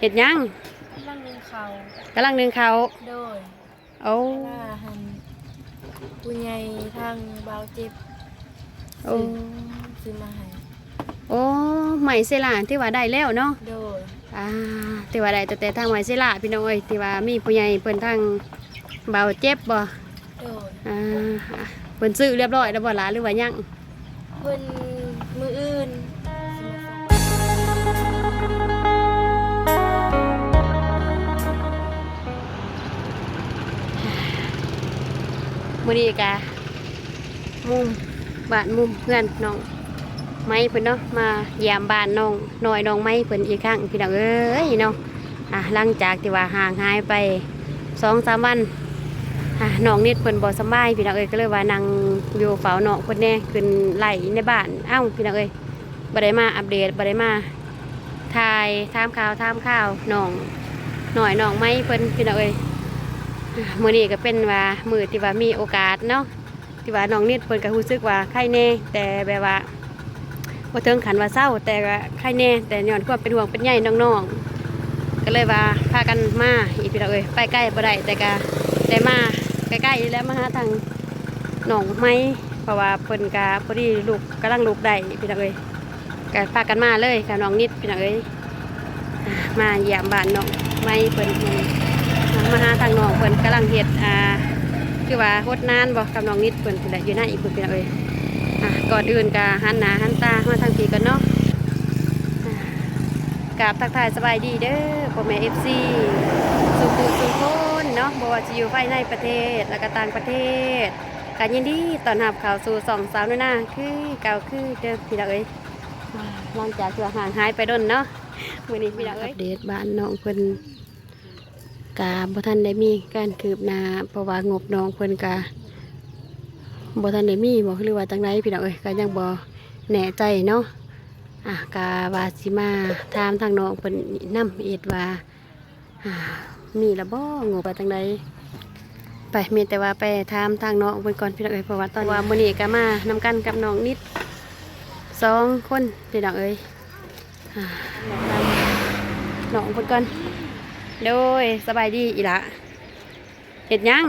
เห็ดหยังนั่งนึงเขากำลังนึ่งเขาวโดยโอ้ว่าหันผู้ใหญ่ทางเบาเจ็บโอ้ซื้อมาให้โอ้ไหมเซลาที่ว่าได้แล้วเนาะ โดยอ่าที่ว่าได้แต่แต่ทางไหมเซลาพี่น้องเอ้ยที่ว่ามีผู้ใหญ่เพิ่นทางเบาเจ็บบ่โดยอ่าเพิ่นซื้อเรียบร้อยแล้วบ่ล่ะหรือว่ายังเพิ่นมืออื่น มื้อนี้กะมุมบ้านมุมเพื่อนน้องไม้เพิ่นเนาะมาเยี่ยมบ้านน้องหน้อยน้องไม้เพิ่นอีกครั้งพี่น้องเอ้ยเนาะอะหลังจากที่ว่าห่างหายไปสองสามวันอะน้องนิดเพิ่นบ่สบายพี่น้องเอ้ยก็เลยว่านั่งอยู่เฝ้าน้องเพิ่นแน่ขึ้นไหลในบ้านเอ้าพี่น้องเอ้ยบ่ได้มาอัปเดตบ่ได้มาถ่ายถามข่าวถามข่าวน้องหน่อยน้องไม้เพิ่นพี่น้องเอ้ย มื่อนี้ก็เป็นว่ามือที่ว่ามีโอกาสเนาะที่ว่าน้องนิดเพิ่นก็รู้สึกว่าไข้แน่ แต่แบบว่าบ่ถึงขันว่าเศร้า แต่ว่าไข้แน่ แต่ย้อนความเป็นห่วงเป็นใยน้องๆก็เลยว่าพากันมาอีพี่น้องเอ้ยไปใกล้บ่ได้แต่ก็ได้มาใกล้ๆแล้วมาหาทางน้องไม้เพราะว่าเพิ่นก็พอดีลูกกำลังลูกได้พี่น้องเอ้ยก็พากันมาเลยกับน้องนิดพี่น้องเอ้ยมาเยี่ยมบ้านน้องไม้เพิ่น มาหาทางน้องเพิ่นกำลังเฮ็ดอ่าคือว่าฮดนานบ่กับน้องนิดเพิ่นพุ่นอยู่หน้าอีกเพิ่นพี่น้องเอ้ยอะก่อนอื่นก็หันหน้าหันตามาทางพี่ก่อนเนาะกราบทักทายสบายดีเด้อพ่อแม่ FC สุขุสุขคนเนาะบ่ว่าจะอยู่ภายในประเทศแล้วก็ต่างประเทศก็ยินดีตอนรับข้าวสู่สองสาวน้อยหน้าคือเก่าคือเดิมพี่น้องเอ้ยอ่าหลังจากที่ว่าห่างหายไปดนเนาะมื้อนี้พี่น้องเอ้ยอัปเดตบ้านน้องเพิ่น กาบ่ทันได้มีการคืบหน้าเพราะว่างบน้องเพิ่นกาบ่ทันได้มีบ่หรือว่าจังไดพี่น้องเอ้ยก็ยังบ่แน่ใจเนาะอะกาวาสิมาถามทางน้องเพิ่นนำเอ็ดว่าอ่ามีละบ่งบว่าจังไดไปมีแต่ว่าไปถามทางน้องเพิ่นก่อนพี่น้องเอ้ยเพราะว่าตอนว่ามื้อนี้ก็มานำกันกับน้องนิดสองคนพี่น้องเอ้ยอ่าน้องเพิ่นก่อน โดยสบายดีอีละเห็ดหยัง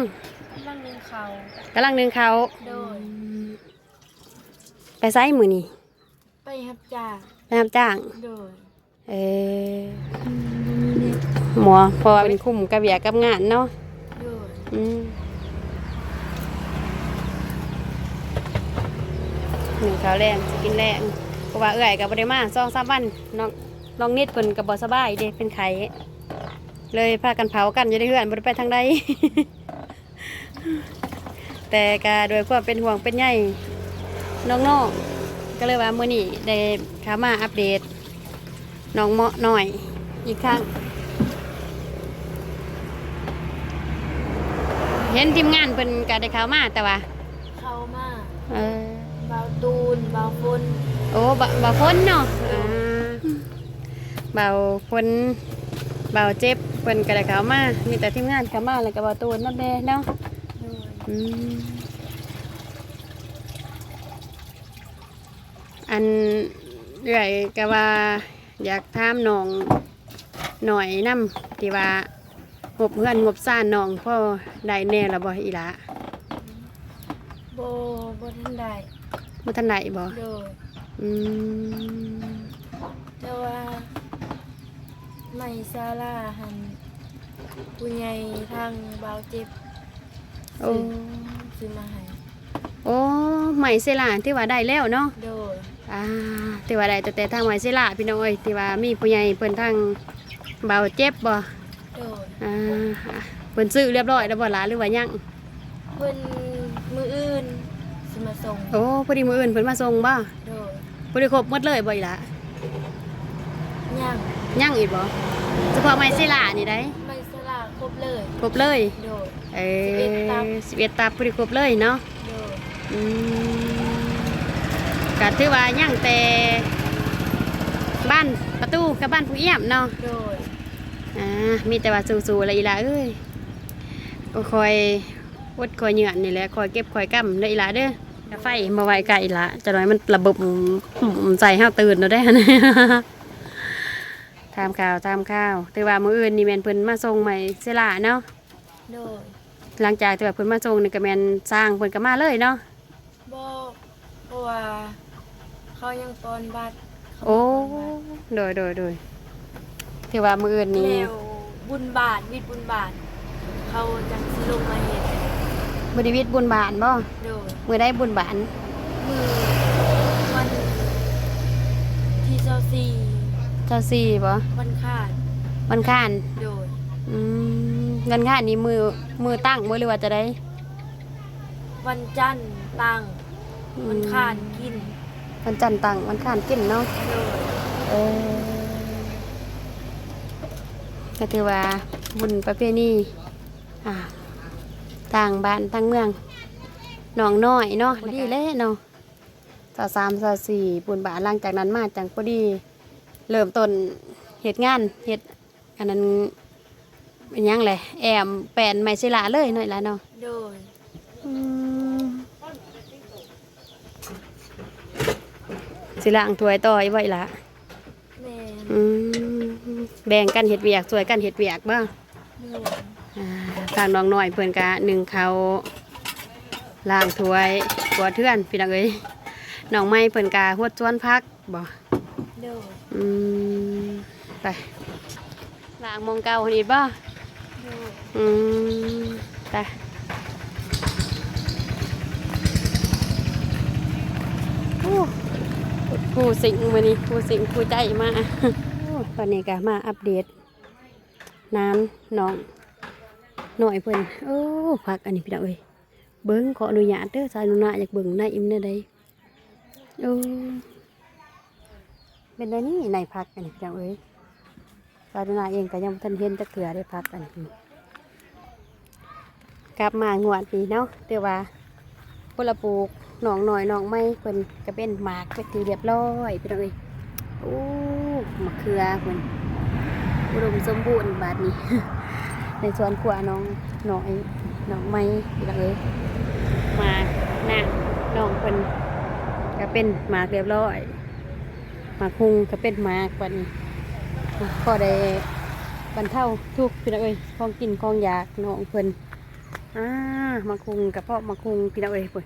นั่งนึงเขากำลังนึ่งเขาวโดยไปไซมือนี่ไปรับจ้างไปรับจ้างโดยเออหมอเพอเป็นคุ้มกับเบียกับงานเนาะโดยอืมหนึ่งข้าวแรงสกินแรงเพราะว่าเอื่อยกับบริมาสองสามวันน้องน้องนิดเพิ่นกับบสบายเด้เป็นไข้ เลยพากันเผากันอยู่ในเฮือนบ่ได้ไปทางใด แต่ก็โดวยความเป็นห่วงเป็นใยน้องๆ ก็เลยว่ามื้อนี้ได้เข้ามาอัปเดตน้องเหมาะหน่อยอีกครั้ง เห็นทีมงานเพิ่นก็ได้เข้ามาแต่ว่า เข้ามาเออ เบาตูนเบาฝนโอ้บ่บ่พ้นเนาะอ่าเบาพ้นเบาเจ็บเพิ่นก็ได้เข้ามามีแต่ทีมงานเข้ามาแล้วก็บ่ตูนนำแน่เนาะโดยอืมอันเรื่อยก็ว่าอยากถามน้องหน่อยนำที่ว่างบเงินงบซ่านน้องพ่อได้แน่ละบ่อีหละโบโบทันได้บ่ทันได้บ่โดยอืมแต่ว่า ไม่ซาลาหันผู้ใหญ่ทางเบาเจ็บโอ้ซื้อมาให้โอ้ไหมเซลาที่ว่าได้แล้วเนาะโดยอ่าที่ว่าได้แต่แต่ทางไหมเซลาพี่น้องเอ้ยที่ว่ามีผู้ใหญ่เพิ่นทางเบาเจ็บบ่โดยอ่าเพิ่นซื้อเรียบร้อยแล้วบ่ล่ะหรือว่ายังเพิ่นมืออื่นสิมาส่งโอ้พอดีมื้ออื่นเพิ่นมาส่งบ่โดยพอดีครบหมดเลยบ่อีหล่ะ ย่างยังอีกบ่เฉพาะไหมเซลานี่ได้ไม่สลากครบเลยครบเลยโดยเออ11ตับ11ตับพอดีครบเลยเนาะโดยอืมก็ถือว่ายังแต่บ้านประตูกับบ้านผู้เอี่ยมเนาะ โดยอ่ามีแต่ว่าสู้ๆอะไรอีหละเอ้ยก็คอยวดคอยเหยื่อนนี่แหละคอยเก็บคอยกำเลยอีหละเด้อไฟมาไว้ไกลอีหละจะน้อยมันระบบใส่ห้าวตื่นเราได้นะท ตามข่าวตามข่าว แต่ว่ามื้ออื่นนี่แม่นเพิ่นมาส่งใหม่เสยละเนาะ โดยหลังจากที่ว่าเพิ่นมาส่งนี่ก็แม่นสร้างเพิ่นก็มาเลยเนาะบ่เพราะว่าเขายังปอนบัตรโอ้ โดยโดยโดยที่ว่ามื้ออื่นนี่แล้วบุญบาทวิทย์บุญบาท เขาจังสิลงมาเฮ็ดบริวิตบุญบานบ่โดยมื้อได้บุญบานมือวันที่เจ้าสี่ เจ้าสี่บ่วันขาดวันข้านโดยอืมวันข้านนี่มือมือตั้งบ่หรือว่าจะได้วันจันทร์ตั้งวันขาดกินวันจันทร์ตั้งวันข้านกินเนาะโดยเออก็ถือว่าบุญประเพณีอ่าต่างบ้านต่างเมืองหนองน้อยเนาะดีเลยเนาะสาวสามสาวสี่บุญบาทหลังจากนั้นมาจังพอดี เริ่มต้นเหตุงานเหตุอันนั้นเป็นหยังแหละแอมแปลนไม้ศิลาเลยหน่อยละเนาะโดยอืมศิลาอังถวยต่อยไว้ละแม่นอืมแบ่งกันเห็ดเวียกสวยกันเห็ดเวียกบ้างโดยอ่าทางน้องน้อยเพื่อนกะหนึ่งเขาล่างถ้วยกัวเทือนพี่น้องเอ้ยน้องไม้เพื่อนกะหวดชวนพักบ่ โดยอืมไปล่างมองเก่าคนอีกบ่โดยอืมไปโอ้ผู้สิงมานี่ผู้สิงผู้ใจมาโอ้ตอนนี้ก็มาอัปเดตน้ำน้องหน่อยเพิ่นโอ้พักอันนี้พี่น้องเอ้ยเบิ้งขออนุญาตเด้อสายนุนาอยากเบิ้งในอิ่มได้ใดโอ้ เป็นได้นี่ในพักอันนี้พี่น้องเอ้ยสายนุนาเองก็ยังทันเห็นจักเถื่อได้พักอันกลับมางวดปีเนาะแต่ว่าพลปลูกหนองหน่อยหนองไม่เพิ่นก็เป็นหมากเป็นทีเรียบร้อยพี่น้องเอ้ยโอ้มะเขือเพิ่นอุดมสมบูรณ์บาดนี้ ในสวนขัวน้องหน่อยหนองไม้พี่น้องเอ้ยมาหน้าน้องเพิ่นก็เป็นหมากเรียบร้อย หมากคุงก็เป็นหมากบันี้ก็ได้บรรเทาทุกข์พี่น้องเอ้ยของกินของอยากน้องเพิ่นอ่ามาคุงกับพ่อมาคุงพี่น้องเอ้ยเพิ่น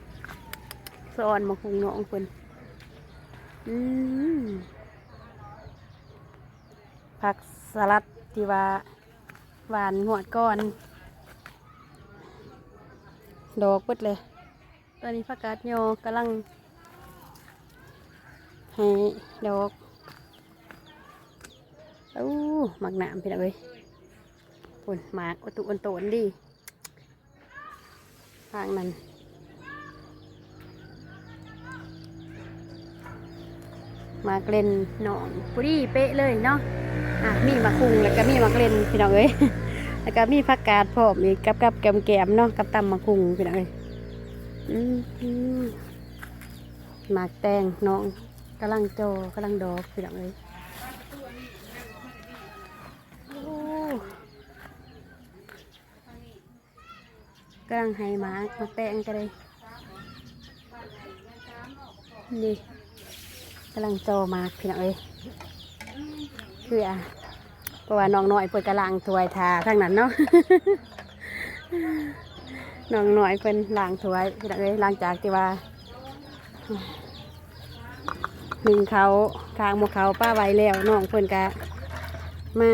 สอนมาคุงน้องเพิ่นอืมผักสลัดที่ว่าหวานหวดก้อน ดอกเปิดเลย ตอนนี้ผักกาดยอกำลัง ให้ดอกอู้หมักหนามพี่น้องเอ้ยปุ่นหมากอตุอันโตนดีทางนั้นมาเกลนหนองปุรีเป๊ะเลยเนาะอะมีมาคุงแล้วก็มีมาเกลนพี่น้องเอ้ยแล้วก็มีผักกาดพร้อมอีกกับกับแกมแกมเนาะกับตำมาคุงพี่น้องเอ้ยอืมมหมากแตงน้อง กำลังโจกำลังดอกพี่น้องเอ้ยกำลังให้หมามาแปลงกันเลยนี่กำลังโจมาพี่น้องเอ้ยคืออะเพราะว่าน้องน้อยเปิดกำลังถวยทาข้างนั้นเนาะน้องน้อยเป็นล้างถวยพี่น้องเอ้ยหลังจากที่ว่า หนึ่งเขาคางหมกเขาป้าไว้แล้วน้องเพิ่นกะมา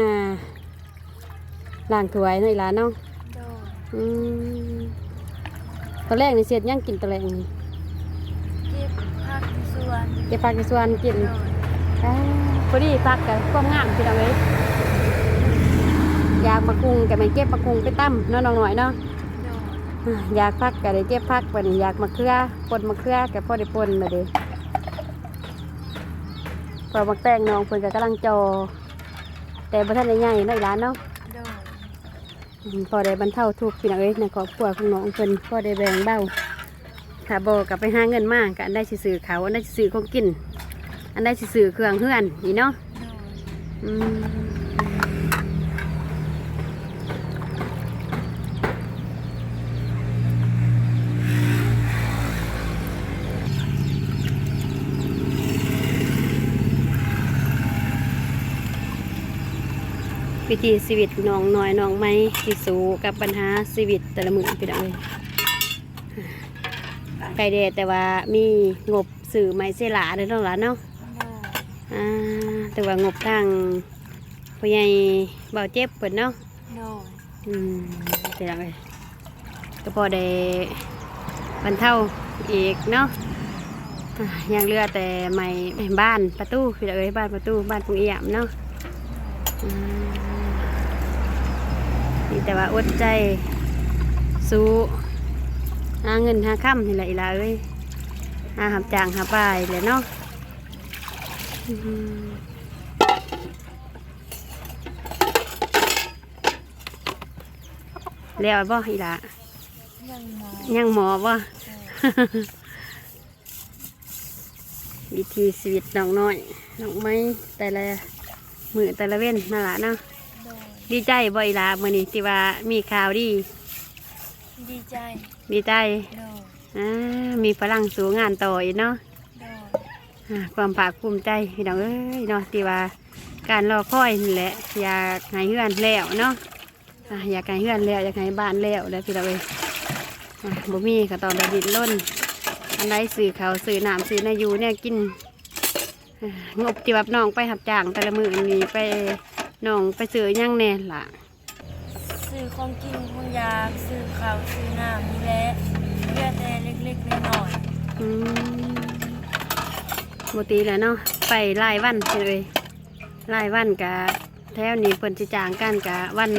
ล้างถวยนี่ล่ะเนาะโดยอืมตอนแรกนี่เสียดยังกินตอนแรกนี่เก็บผักสวนเก็บผักในสวนกินโดยอ้าวพอดีผักกับความงามพี่น้องเอ้ยอยากมากุงกับมันเก็บมากุงไปตั้มเนาะน้องหน่อยเนาะ โดยอ่าอยากพักก็ได้เก็บพักวันนี้อยากมาเครือปนมาเครือกับพ่อได้ปนมาเด้ พอมาแต่งน้องเพิ่นก็กำลังจอ แต่บ่ทันได้ใหญ่เนาะอีหลานเนาะโดยอืมพอได้บรรเทาทุกข์พี่น้องเอ้ยในครอบครัวของน้องเพิ่นพอได้แบ่งเบาถ้าบ่กลับไปหาเงินมากก็อันได้สิซื้อเขาวอันได้สิซื้อของกิน อันได้สิซื้อเครื่องเฮือนนี่เนาะโดย อืม วิธีชีวิตน้องน้อยน้องไม้ที่สู้กับปัญหาชีวิตแต่ละมือพี่น้องเลยไก่เดดแต่ว่ามีงบสื่อไม้เสลาเด้อน้องหลานเนาะอ่าแต่ว่างบทางพ่อใหญ่เบาเจ็บเปิดเนาะโดยอืมเดี๋ยวเลยก็พอได้บรรเทาอีกเนาะยังเลือแต่ใหม่บ้านประตูพี่เอ้ยบ้านประตูบ้านปุงเอี่ยมเนาะ แต่ว่าอดใจ สู้หาเงินหาค่ำนี่แหละอีหลาเอ้ยหาหับจางหาปลายเลยเนาะแล้วบ่อีหลายังหมอบ่วิธีชีวิตน้องน้อยน้องไม้แต่ละมือแต่ละเว้นนั่นล่ะเนาะ ดยดีใจบ่อีหลามื้อนี้ที่ว่ามีข่าวดี ดีใจดีใจโดยอ่ามีพลังสู่งานต่ออีกเนาะโดยอ่าความภาคภูมิใจพี่น้องเอ้ยเนาะที่ว่าการรอคอยนี่แหละอยากให้เฮือนแล้วเนาะอ่าอยากให้เฮือนแล้วอยากให้บ้านแล้วแล้วพี่น้องเอ้ยอ่าบ่มีก็ต้องได้ดิ้นรนอันใดซื้อข้าวซื้อน้ำซื้อนาอยู่เนี่ยกินอ่างบที่ว่าน้องไปหับจ้างแต่ละมือนี่ไป น้องไปซื้อหยังแน่ล่ะ ซื้อของกินของอยากซื้อข้าวซื้อน้ำนี่แหละเพื่อแต่เล็กๆน้อยอืมบตีแหล้วเนาะไปไล่วันไปเลยไล่วันกะแถวนี้เพิ่นสิจ้างกันกะวัน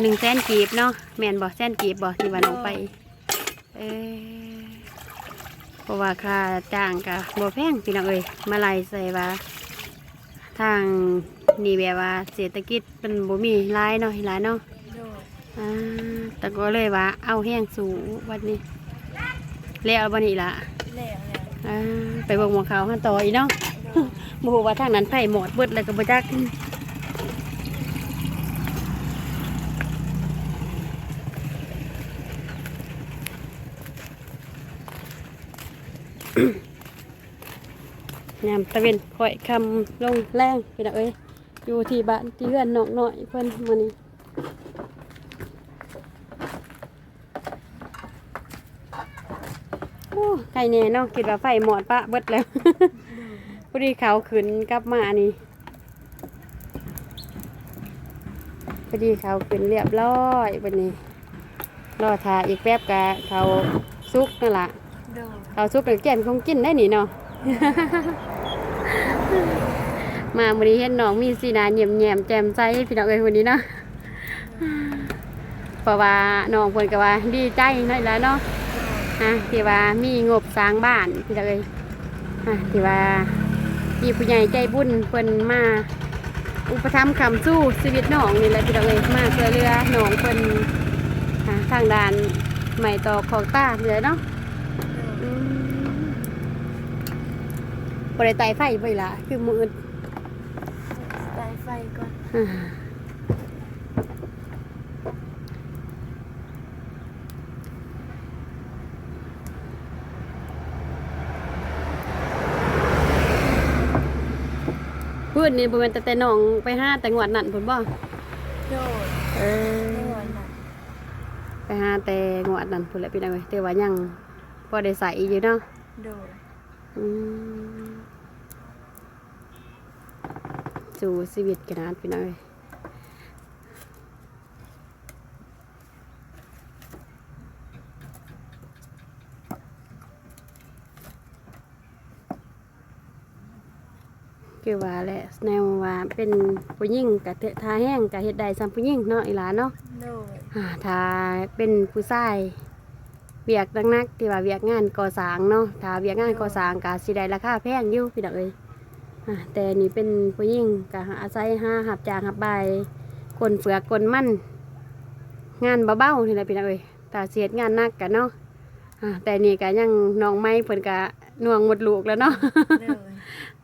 หนึ่งแสนกีบเนาะแม่นบ่แสนกีบบ่ที่ว่าน้องไป เออเพราะว่าค่าจ้างกะบ่แพงพี่น้องเอ้ยมาไล่ใส่ว่าทาง นี่แบบว่าเศรษฐกิจเป็นบ่มีรายเนาะหลายเนาะๆโดยอ่าแต่ก็เลยว่าเอาแห้งสูงวันนี้แล้ววันนี้ละแล้วแล้วอ่าไปเบิ่งหมองเขาวหันต่ออีกเนาะโดยบ่ฮู้ว่าทางนั้นไผหมดเบิดแล้วก็บ่จักยามตะเวนค่อยคำลงแรงพี่น้องเอ้ย อยู่ที่บ้านที่เฮือนน้องน้อยเพิ่นมื้อนี้โอ้ไก่แน่เนาะคิดว่าไฟหมอดปะเบิดแล้วพอดีเขาขึ้นกลับมานี่พอดีเขาขึ้นเรียบร้อยวันนี้รอทาอีกแป๊บกะเขาซุกนั่นล่ะโดยเขาซุกกับแก้มคงกินได้นี่เนาะ มาวันนี้เห็นน้องมีสีหนาเยี่ยมแยมๆแจ่มใสพี่น้องเอ้ยวันนี้เนาะเพราะว่าน้องเพิ่นก็ว่าดีใจนั่นแหละเนาะอะที่ว่ามีงบสร้างบ้านพี่ตะเลยอะที่ว่ามีผู้ใหญ่ใจบุญเพิ่นมาอุปถัมภ์คำสู้ชีวิตน้องนี่แหละพี่ตะเลยมาช่วยเหลือน้องเพิ่นอะทางด้านใหม่ต่อของตาเลยเนาะบริไตไฟไปละคือมือ ไฟก่อนอ่าพูดนี่บ่เป็นแต่แต่น้องไปห้าแต่งวดนั่นพุ่นบ่โดยเออในวันนั้นไปหาแต่งวดนั่นพุ่นแหละพี่น้องเอ้ยแต่ว่ายังพอได้ใส่อยู่เนาะโดยอืม สู่ชีวิตกันนะพี่น้องเอ้ยคือว่าแหละแนวว่าเป็นผู้หญิงกับทาแห้งกับเฮ็ดได้ซ้ำผู้หญิงเนาะอีหลาเนาะโดยอ่าถ้าเป็นผู้ชายเวียกนักนักๆที่ว่าเวียกงานก่อสร้างเนาะถ้าเวียกงานก่อสร้างก็สิได้ราคาแพงอยู่พี่น้องเอ้ยอ่า แต่นี่เป็นผู้หญิงก็อาศัยหาหับจ้างหับใบายคนเฟือกคนมั่น งานเบาๆนี่แหละพี่น้องเอ้ยแต่เสียดงานหนักกันเนาะอ่าแต่นี่ก็ยังน้องไม้เพิ่นก็น่วงหมดลูกแล้วเนาะโดย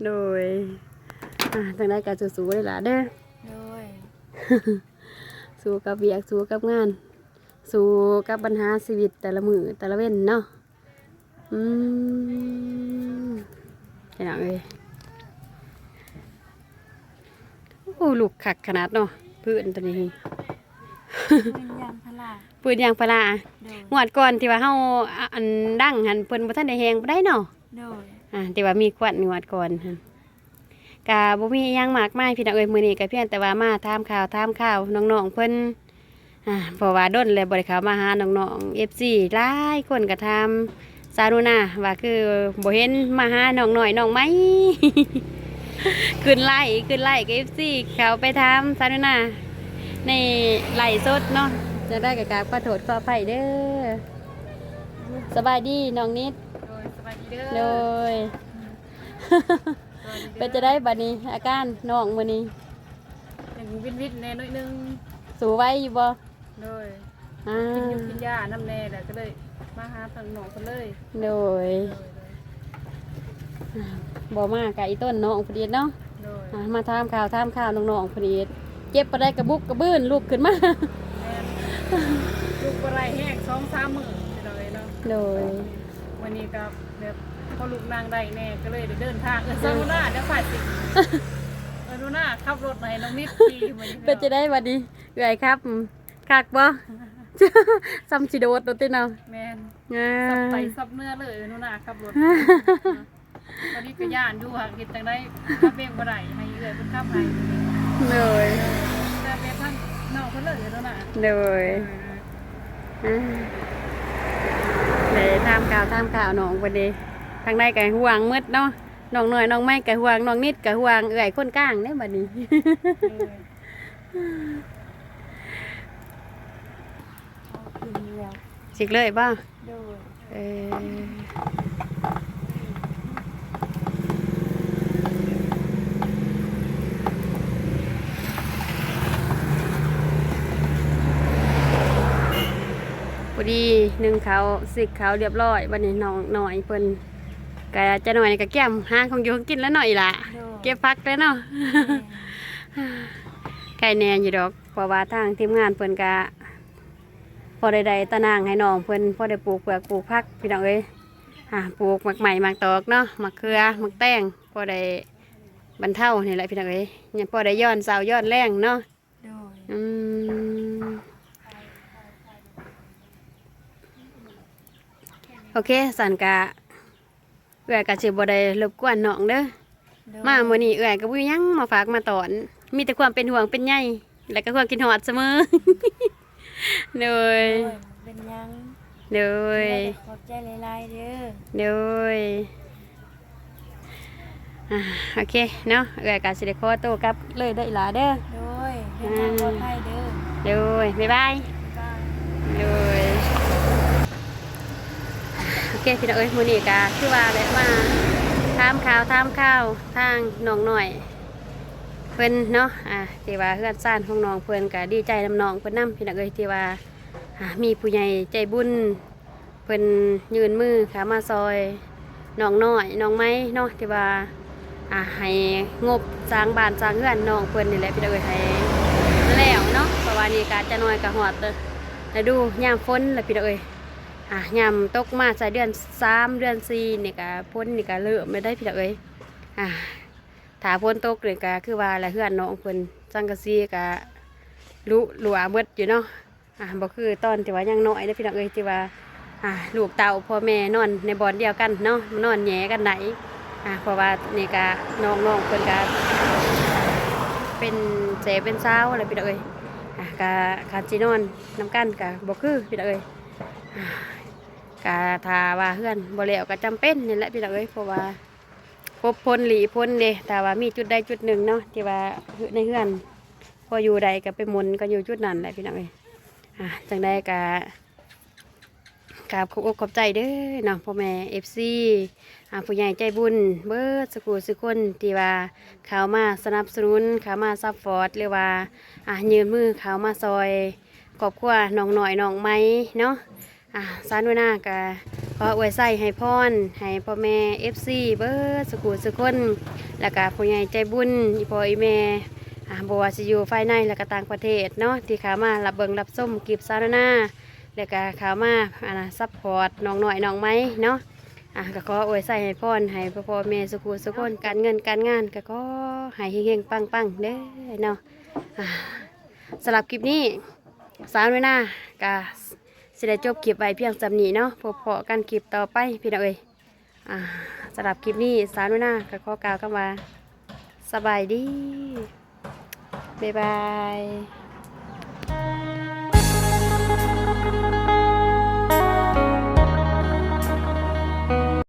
โดยอ่าจังได้ก็สู้ๆเลยล่ะเด้อโดยสู้กับเวียกสู้กับงานสู้กับปัญหาชีวิตแต่ละมือแต่ละเว้นเนาะอืมแค่นั้นเลย ลูกคักขนาดเนาะพื้นตัวนี้เป็นยางพาราปืนยางพาราโดยงวดก่อนที่ว่าเฮาอันดังหันเพิ่นบ่ทันได้แฮงบ่ได้เนาะโดยอ่าที่ว่ามีควันงวดก่อนหั่นกะบ่มีอิหยังมากมายพี่น้องเอ้ยมื้อนี้ก็เพียงแต่ว่ามาถามข่าวถามข่าวน้องๆเพิ่นอ่าเพราะว่าดนแล้วบ่ได้เข้ามาหาน้องๆ FC หลายคนก็ถามสารุณาว่าคือบ่เห็นมาหาน้องน้อยน้องไหม ขึ้นไล่ขึ้นไล่กับ FC เขาไปถามสารุณาในไล่สดเนาะจะได้กับกราบขอโทษขออภัยเด้อสบายดีน้องนิดโดยสวัสดีเด้อโดยสวัสดีเป็นเด้อจะได้บัดนี้อาการน้องมื้อนี้อย่างวินวินแน่น้อยหนึงสู้ไหวอยู่บ่โดยอ่ากินอยู่กินยาน้ำแน่แหละก็เลยมาหาทางหนองคนเลยโดยโดย บ่มากับอีต้นน้องพอดีเนาะโดยอ่ามาถามข่าวถามข่าวน้องๆพอดีเจ็บปะได้กระบุกกระบื้นลุกขึ้นมา แม่นลูกอะไรแห้งสองสามมื้อไปเลยเนาะโดย วันนี้ก็แบบพอลูกนางได้แน่ก็เลยได้เดินทางเออซาลูน่าเดี๋ยวฝ่ายสิเออลูน่าขับรถมาให้น้องนิดขี่วันนี้เป็นจะได้บัดนี้เอื้อยครับอืมคักบ่ ซ้ำสิโดดโดดติเนาะแมนอ่า ซับไตซับเนื้อเลยเออลูน่าขับรถ วันนี้ก็ย่านอยู่ห่างกินจังได้ขับเองบ่ได้ให้เอื้อยเพิ่นขับให้โดยแต่แม่ท่านน้องเพิ่นเลยเออลูน่าโดยอ่าเลยตามข่าวตามข่าวน้องพอดีทางใดก็ห่วงมืดเนาะน้องหน่อยน้องไม่ก็ห่วงน้องนิดก็ห่วงเอื่อยคนกลางเนี่ยบัดนี้ขึ้นแล้วสิกเลยบ้าโดยเออ อดีหนึ่งเขาสิกเขาเรียบร้อยบัดนี้น้องหน่อยเพิ่นก็จะหน่อยก็แก้มหาของอยู่ของกินแล้วหน่อยล่ะโดยเก็บพักแล้วเนาะไก่แหนอยู่ดอกเพราะว่าทางทีมงานเพิ่นกะพอได้ได้ตะนางให้น้องเพิ่นพอได้ปลูกเปลือกปลูกพักพี่น้องเอ้ยอ่าปลูกหมักใหม่หมักตอกเนาะหมักเขือหมักแตงพอได้บรรเทานี่แหละพี่น้องเอ้ยยังพอได้ย้อนเสาย้อนแรงเนาะโดยอืม โอเคสันกะเอื้อยกะสิบ่ได้รบกวนน้องเด้อโดยมามื้อนี้เอื้อยก็บ่มีหยังมาฝากมาตอน มีแต่ความเป็นห่วงเป็นใยแล้วก็ความกินฮอดเสมอเลโดยยเป็นหยังเลยขอบใจหลายๆเด้อเลยอ่าโอเคเนาะเอื้อยก็สิได้ขอตัวกลับเลยได้อหลาเด้อ โดยเดินทางปลอดภัยเด้อเลยบ๊ายบาย บ๊ายบายเลยโอ เคพี่น้องเอ้ยมื้อนี้ก็คือว่าแบบมาถามข่าวถามข่าวทางน้องหน่อย เพิ่นเนาะอ่าที่ว่าเฮือนซ่านของน้องเพิ่นก็ดีใจนำน้องเพิ่นนํพี่น้องเอ้ยที่ว่าอ่ามีผู้ใหญ่ใจบุญเพิ่นยืนมือขามาซอยน้องน้อยน้องไม้เนาะที่ว่าอ่าให้งบสร้างบ้านสร้างเฮือนน้องเพิ่นนี่แหละพี่น้องเอ้ยให้แล้วเนาะเพราะว่านี่ก็จะน้อยก็ฮอดเด้อแล้วดูยามฝนแล้วพี่น้องเอ้ย อ่ายามตกมาใส่เดือน3เดือน4นี่ก็ฝนนี่ก็เริ่มไม่ได้พี่น้องเอ้ยอ่าถ้าฝนตกเลยก็คือว่าละเฮือนน้องเพิ่นสังกะสีก็ลุหลัวเบิดอยู่เนาะอ่าบ่คือตอนที่ว่ายังน้อยเด้อพี่น้องเอ้ยที่ว่าอ่าลูกเต่าพ่อแม่นอนในบ่อนเดียวกันเนาะนอนแหย่กันไหนอ่าเพราะว่านี่ก็น้องน้องเพิ่นก็เป็นเสเป็นสาอะไรพี่น้องเอ้ยอ่าก็คาสินอนนํกันก็บ่คือพี่น้องเอ้ย อ่าก็ถ้าว่าเฮือนบ่แล้วก็จำเป็นนี่แหละพี่น้องเอ้ยเพราะว่าพบพลหลีพลเด้แต่ว่ามีจุดใดจุดหนึ่งเนาะที่ว่าในเฮือนพออยู่ใดก็ไปมุนก็อยู่จุดนั้นแหละพี่น้องเอ้ยอะจังได้กะกราบขอบอกขอบใจเด้อเนาะพ่อแม่เอฟซีอาผู้ใหญ่ใจบุญ เบิดสกูสุคนที่ว่าเขามาสนับสนุนเขามาซัพพอร์ตหรือว่าอะยืนมือเขามาซอยครอบครัวน้องหน่อยน้องไม้เนาะ อะสานุนากะขออวยใส่ให้พรให้พ่อแม่เอฟซีเบิร์สกูสุคนแล้วก็ผู้ใหญ่ใจบุญอีพ่ออีแม่อ่าบว่าสิอยู่ภายในแล้วก็ต่างประเทศเนาะที่ขามารับเบิงรับส้มกิบซารานาแล้วก็ขามาอ่าซัพพอร์ตน้องหน่อยน้องไม้เนาะอะก็ขออวยใส่ให้พรให้พ่อพ่อแม่สุขุสุคนการเงินการงานก็ขอให้เฮงๆปังๆเด้อเนาะอ่าสำหรับคลิปนี้สาวน้อยหน้ากา สิได้จบคลิปไว้เพียงจำนี้เนาะพบเพาะกันคลิปต่อไปพี่น้องเอ้ยอ่าสำหรับคลิปนี้สาวน้อยหน้ากับข้อกล่าวคำว่าสบายดีบ๊ายบาย